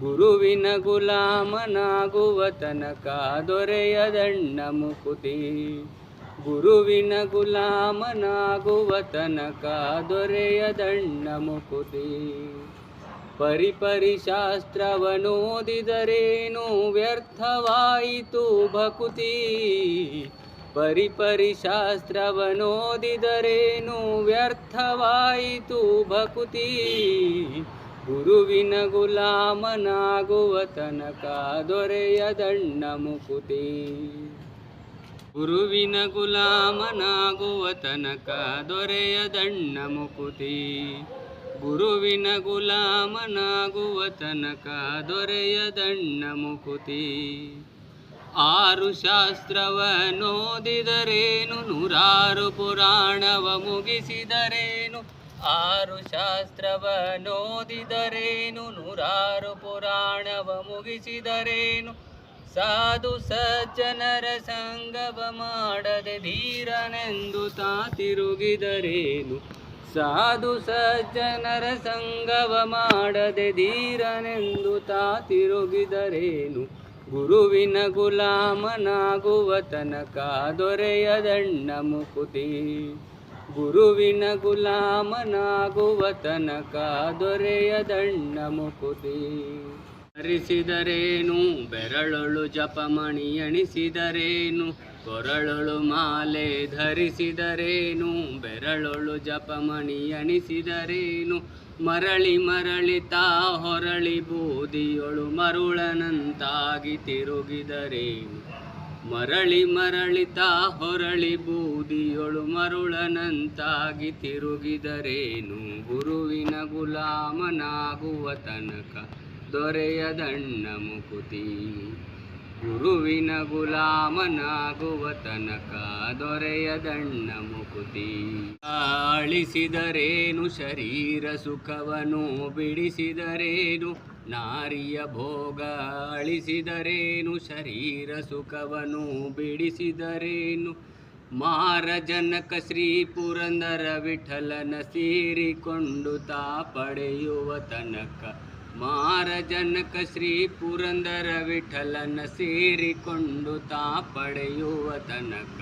ಗುರುವಿನ ಗುಲಾಮನಾಗುವ ತನಕ ದೊರೆಯದಣ್ಣ ಮುಕುತಿ. ಗುರುವಿನ ಗುಲಾಮನಾಗುವ ತನಕ ದೊರೆಯದಣ್ಣ ಮುಕುತಿ. ಪರಿಪರಿ ವ್ಯರ್ಥವಾಯಿತು ಭಕುತಿ. ಪರಿಪರಿ ವ್ಯರ್ಥವಾಯಿತು ಭಕುತಿ. ಗುರುವಿನ ಗುಲಾಮನಾಗುವ ತನಕ ದೊರೆಯದಣ್ಣ ಮುಕುತಿ. ಗುರುವಿನ ಗುಲಾಮನಾಗುವ ತನಕ ದೊರೆಯದಣ್ಣ ಮುಕುತಿ. ಗುರುವಿನ ಗುಲಾಮನಾಗುವ ತನಕ ದೊರೆಯದಣ್ಣ ಮುಕುತಿ. ಆರು ಶಾಸ್ತ್ರವನೋದಿದರೇನು, ನೂರಾರು ಪುರಾಣವ ಮುಗಿಸಿದರೇನು ಆರು ಶಾಸ್ತ್ರವನ್ನೋದಿದರೇನು ನೂರಾರು ಪುರಾಣವ ಮುಗಿಸಿದರೇನು? ಸಾಧು ಸಜ್ಜನರ ಸಂಗವ ಮಾಡದೆ ಧೀರನೆಂದು ತಾ ತಿರುಗಿದರೇನು? ಸಾಧು ಸಜ್ಜನರ ಸಂಗವ ಮಾಡದೆ ಧೀರನೆಂದು ತಾ ತಿರುಗಿದರೇನು? ಗುರುವಿನ ಗುಲಾಮನಾಗುವ ತನಕ ದೊರೆಯದಣ್ಣ ಮುಕುತಿ. ಗುರುವಿನ ಗುಲಾಮನಾಗುವ ತನಕ ದೊರೆಯದಣ್ಣ ಮುಕುತಿ. ಧರಿಸಿದರೇನು ಬೆರಳೊಳು ಜಪಮಣಿ ಎಣಿಸಿದರೇನು, ಕೊರಳೊಳು ಮಾಲೆ ಧರಿಸಿದರೇನು, ಬೆರಳೊಳು ಜಪಮಣಿ ಎಣಿಸಿದರೇನು, ಮರಳಿ ಮರಳಿ ತಾ ಹೊರಳಿ ಬೂದಿಯೊಳು ಮರುಳನಂತಾಗಿ ತಿರುಗಿದರೇನು. ಮರಳಿ ಮರಳಿ ತಾ ಹೊರಳಿ ಬೂದಿಯೊಳು ಮರುಳನಂತಾಗಿ ತಿರುಗಿದರೇನು ಗುರುವಿನ ಗುಲಾಮನಾಗುವ ತನಕ ದೊರೆಯದಣ್ಣ ಮುಕುತಿ. ಗುರುವಿನ ಗುಲಾಮನಾಗುವ ತನಕ ದೊರೆಯದಣ್ಣ ಮುಕುತಿ. ಅಳಿಸಿದರೇನು ಶರೀರ ಸುಖವನು, ಬಿಡಿಸಿದರೇನು ನಾರಿಯ ಭೋಗ ಅಳಿಸಿದರೇನು ಶರೀರ ಸುಖವನು, ಬಿಡಿಸಿದರೇನು ಮಾರಜನಕ ಶ್ರೀ ಪುರಂದರ ವಿಠಲನ ಸೇರಿಕೊಂಡು ತಾ ಪಡೆಯುವ ತನಕ ಮಾರ ಜನಕ ಶ್ರೀ ಪುರಂದರ ವಿಠಲನ ಸೇರಿಕೊಂಡು ತಾ ಪಡೆಯುವ ತನಕ,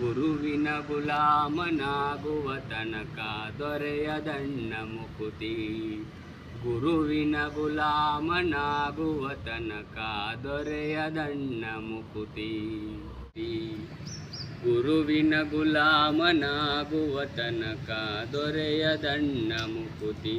ಗುರುವಿನ ಗುಲಾಮನಾಗುವ ತನಕ ದೊರೆಯದಣ್ಣ ಮುಕುತಿ. ಗುರುವಿನ ಗುಲಾಮನಾಗುವ ತನಕ ದೊರೆಯದಣ್ಣ ಮುಕುತಿ. ಗುರುವಿನ ಗುಲಾಮನಾಗುವ ತನಕ ದೊರೆಯದಣ್ಣ ಮುಕುತಿ.